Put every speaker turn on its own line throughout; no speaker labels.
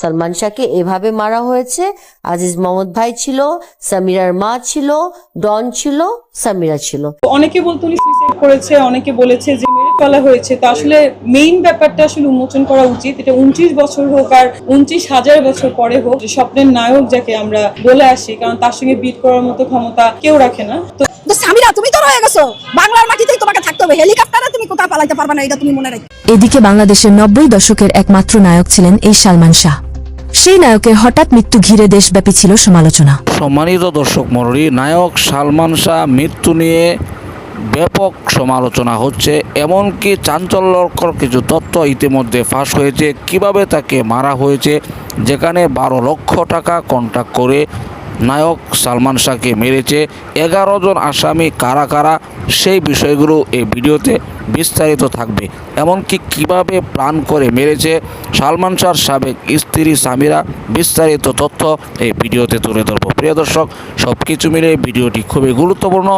সালমান শাহকে এভাবে মারা হয়েছে। আজিজ মোহাম্মদ ভাই ছিল সামিরার মা ছিল ডন ছিল সামিরা ছিল।
অনেকে বলতো উনি সুইসাইড করেছে অনেকে বলেছে যে মেরে ফেলা হয়েছে। তো আসলে মেইন ব্যাপারটা আসলে উন্মোচন করা উচিত। এটা উনত্রিশ বছর হোক আর উনত্রিশ হাজার বছর পরে হোক যে স্বপ্নের নায়ক যাকে আমরা বলে আসি কারণ তার সঙ্গে বিট করার মতো ক্ষমতা কেউ রাখে না। তো
তো সামিরা তুমি তো রয়ে গেছো। বাংলার মাটিতেই তোমাকে থাকতে হবে। হেলিকপ্টারে তুমি কোথাও পালাইতে পারবে না এটা তুমি মনে রাখো।
এদিকে বাংলাদেশের নব্বই দশকের একমাত্র নায়ক ছিলেন এই সালমান শাহ। সেই নায়কের হঠাৎ মৃত্যু ঘিরে দেশব্যাপী ছিল সমালোচনা।
সম্মানিত দর্শক মণ্ডলী, নায়ক সালমান শাহ মৃত্যু নিয়ে ব্যাপক সমালোচনা হচ্ছে, এমনকি চাঞ্চল্যকর কিছু তথ্য ইতিমধ্যে ফাঁস হয়েছে। কীভাবে তাকে মারা হয়েছে? যেখানে বারো লক্ষ টাকা কন্ট্যাক্ট করে নায়ক সালমান শাহকে মেরেছে। এগারো জন আসামি কারা কারা? সেই বিষয়গুলো এই ভিডিওতে বিস্তারিত থাকবে। এমনকি কীভাবে প্ল্যান করে মেরেছে সালমান শাহর সাবেক স্ত্রী সামিরা বিস্তারিত তথ্য এই ভিডিওতে তুলে ধরবো। প্রিয় দর্শক সব কিছু মিলে ভিডিওটি খুবই গুরুত্বপূর্ণ।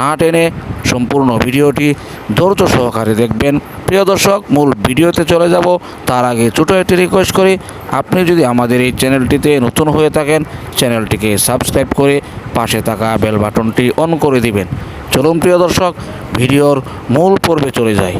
না টেনে সম্পূর্ণ ভিডিওটি ধৈর্য সহকারে দেখবেন। প্রিয় দর্শক, মূল ভিডিওতে চলে যাব। তার আগে ছোটো একটি রিকোয়েস্ট করি। আপনি যদি আমাদের এই চ্যানেলটিতে নতুন হয়ে থাকেন, চ্যানেলটিকে সাবস্ক্রাইব করে পাশে থাকা বেল বাটনটি অন করে দিবেন। চলুন প্রিয় দর্শক, ভিডিওর মূল পর্বে চলে যাই।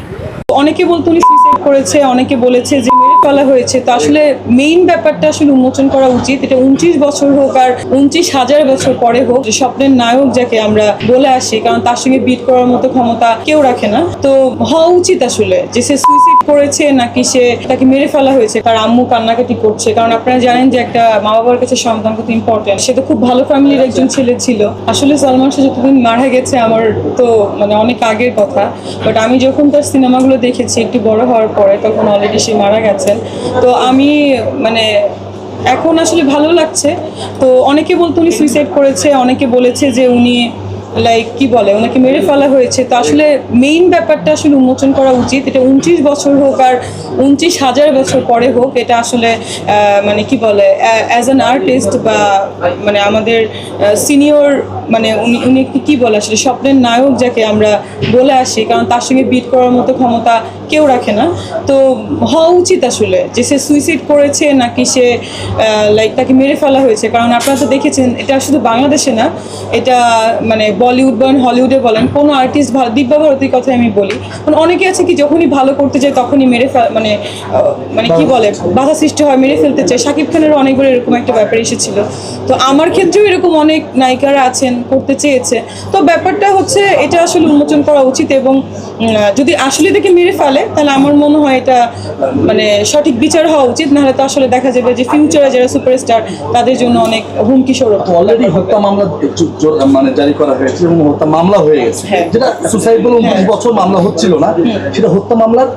অনেকে বলতো উনি সুইসাইড করেছে, অনেকে বলেছে যে মেরে ফেলা হয়েছে। তো আসলে মেইন ব্যাপারটা আসলে উন্মোচন করা উচিত। এটা উনত্রিশ বছর হোক আর উনত্রিশ হাজার বছর পরে হোক, যে স্বপ্নের নায়ক যাকে আমরা বলে আসি, কারণ তার সঙ্গে বিট করার মতো ক্ষমতা কেউ রাখে না। তো হওয়া উচিত আসলে যে সে করেছে নাকি সে তাকে মেরে ফেলা হয়েছে? তার আম্মু কান্নাকাটি করছে। কারণ আপনারা জানেন যে একটা মা বাবার কাছে সন্তান কত ইম্পর্টেন্ট সে তো খুব ভালো ফ্যামিলির একজন ছেলে ছিল। আসলে সালমান শাহ যতদিন মারা গেছে আমার তো মানে অনেক আগের কথা। বাট আমি যখন তার সিনেমাগুলো দেখেছি একটু বড় হওয়ার পরে তখন অলরেডি সে মারা গেছেন। তো আমি মানে এখন আসলে ভালো লাগছে। তো অনেকে বলতো উনি সুইসাইড করেছে অনেকে বলেছে যে উনি লাইক কি বলে, ওনাকে মেরে ফেলা হয়েছে। তো আসলে মেইন ব্যাপারটা আসলে উন্মোচন করা উচিত। এটা উনত্রিশ বছর হোক আর উনত্রিশ হাজার বছর পরে হোক, এটা আসলে মানে কি বলে অ্যাজ অ্যান আর্টিস্ট বা মানে আমাদের সিনিয়র মানে উনি উনি কি বলে, আসলে স্বপ্নের নায়ক যাকে আমরা বলে আসি, কারণ তার সঙ্গে বিট করার মতো ক্ষমতা কেউ রাখে না। তো হওয়া উচিত আসলে যে সে সুইসাইড করেছে নাকি সে লাইক তাকে মেরে ফেলা হয়েছে। কারণ আপনারা তো দেখেছেন, এটা শুধু বাংলাদেশে না, এটা মানে বলিউড বলেন হলিউডে বলেন কোনো আর্টিস্ট ভালো দিব্যা ভারতীর কথাই আমি বলি। কারণ অনেকে আছে কি যখনই ভালো করতে যায় তখনই মেরে মানে মানে কি বলে বাধা সৃষ্টি হয় মেরে ফেলতে চায়। শাকিব খানেরও অনেকগুলো এরকম একটা ব্যাপার এসেছিল। তো আমার ক্ষেত্রেও এরকম অনেক নায়িকারা আছেন করতে চেয়েছে। তো ব্যাপারটা হচ্ছে এটা আসলে উন্মোচন করা উচিত এবং যদি আসলে দেখে মেরে ফেলে তাহলে আমার মনে হয় এটা মানে সঠিক বিচার হওয়া উচিত। নাহলে তো আসলে দেখা যাবে যে ফিউচারে যারা সুপারস্টার তাদের জন্য অনেক হুমকি স্বরূপ।
অলরেডি হত্যা মামলা মানে জারি করা হয়েছে। হত্যা মামলা হয়ে গেছে।
হ্যাঁ।
যেটা সুসাইড বলে উনত্রিশ বছর মামলা হচ্ছিল না সেটা হত্যা মামলার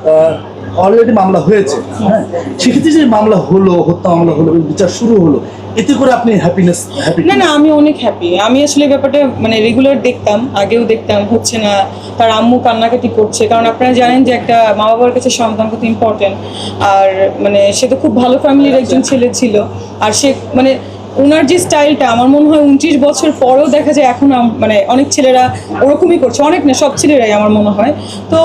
অলরেডি মামলা হয়েছে। হ্যাঁ? সেক্ষেত্রে যে মামলা হলো হত্যা মামলা হলো বিচার শুরু হলো এতে করে আপনি হ্যাপিনেস হ্যাপি
না না আমি অনেক হ্যাপি আমি আসলে ব্যাপারটা মানে রেগুলার দেখতাম আগেও দেখতাম হচ্ছে না তার আম্মু কান্নাকাটি করছে। কারণ আপনারা জানেন যে একটা মা বাবার কাছে সন্তান কত ইম্পর্টেন্ট আর মানে সে তো খুব ভালো ফ্যামিলির একজন ছেলে ছিল। আর সে মানে ওনার যে স্টাইলটা, আমার মনে হয় উনত্রিশ বছর পরেও দেখা যায় এখন মানে অনেক ছেলেরা ওরকমই করছে। অনেক না, সব ছেলেরাই আমার মনে হয়। তো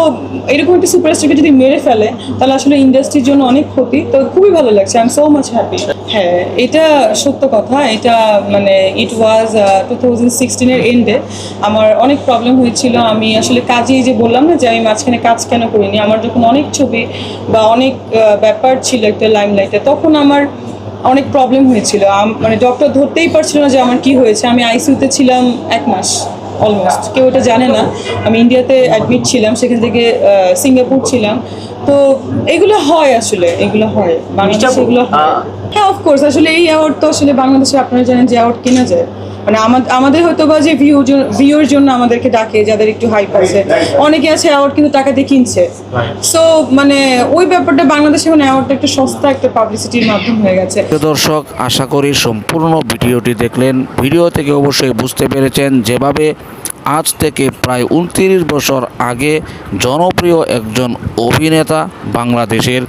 এরকম একটা সুপারস্টারকে যদি মেরে ফেলে, তাহলে আসলে ইন্ডাস্ট্রির জন্য অনেক ক্ষতি। তো খুবই ভালো লাগছে। I am so much happy হ্যাঁ এটা সত্য কথা। এটা মানে ইট ওয়াজ টু থাউজেন্ড সিক্সটিনের এন্ডে আমার অনেক প্রবলেম হয়েছিল। আমি আসলে কাজে এই যে বললাম না যে আমি মাঝখানে কাজ কেন করিনি, আমার যখন অনেক ছবি বা অনেক ব্যাপার ছিল একটা লাইমলাইটে তখন আমার অনেক প্রবলেম হয়েছিল। মানে ডক্টর ধরতেই পারছিল না যে আমার কি হয়েছে। আমি আইসিউতে ছিলাম এক মাস অলমোস্ট কেউ এটা জানে না। আমি ইন্ডিয়াতে অ্যাডমিট ছিলাম সেখান থেকে সিঙ্গাপুর ছিলাম। তো এগুলো হয় আসলে এগুলো হয়। বাংলাদেশে এগুলো হয়। হ্যাঁ অফকোর্স আসলে এই অ্যাওয়ার্ড তো আসলে বাংলাদেশে আপনারা জানেন যে অ্যাওয়ার্ড কেনা যায়। মানে আমাদের হয়তো বা যে ভিউ ভিউর জন্য আমাদেরকে ডাকে যাদের একটু হাইপ আছে। অনেকে আছে অ্যাওয়ার্ড কিন্তু টাকা দিয়ে কিনছে। সো মানে ওই ব্যাপারটা বাংলাদেশে মানে অ্যাওয়ার্ডটা একটা সস্তা একটা পাবলিসিটির মাধ্যম হয়ে গেছে।
দর্শক আশা করি সম্পূর্ণ ভিডিওটি দেখলেন। ভিডিও থেকে অবশ্যই বুঝতে পেরেছেন যেভাবে আজ থেকে প্রায় উনত্রিশ বছর আগে জনপ্রিয় একজন অভিনেতা বাংলাদেশের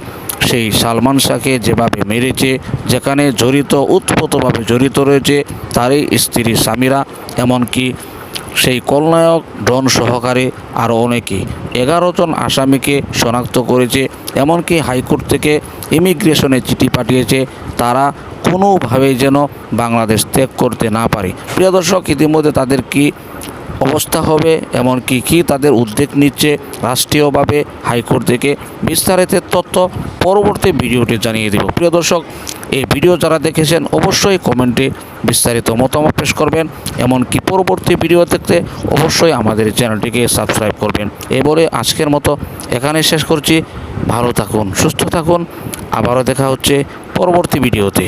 সেই সালমান শাহকে যেভাবে মেরেছে, যেখানে জড়িত, উৎপতভাবে জড়িত রয়েছে, তারই স্ত্রী সামিরা, এমনকি সেই কলনায়ক ডন সহকারে আরও অনেকে। এগারো জন আসামিকে শনাক্ত করেছে, এমনকি হাইকোর্ট থেকে ইমিগ্রেশনে চিঠি পাঠিয়েছে, তারা কোনোভাবেই যেন বাংলাদেশ ত্যাগ করতে না পারে। প্রিয় দর্শক, ইতিমধ্যে তাদের কি অবস্থা হবে, এমনকি কি কি তাদের উদ্যোগ নিচ্ছে রাষ্ট্রীয়ভাবে হাইকোর্ট থেকে বিস্তারিত তথ্য পরবর্তী ভিডিওটি জানিয়ে দেব। প্রিয় দর্শক, এই ভিডিও যারা দেখেছেন অবশ্যই কমেন্টে বিস্তারিত মতামত পেশ করবেন, এমনকি পরবর্তী ভিডিও দেখতে অবশ্যই আমাদের চ্যানেলটিকে সাবস্ক্রাইব করবেন। এ বলে আজকের মতো এখানে শেষ করছি। ভালো থাকুন, সুস্থ থাকুন। আবারও দেখা হচ্ছে পরবর্তী ভিডিওতে।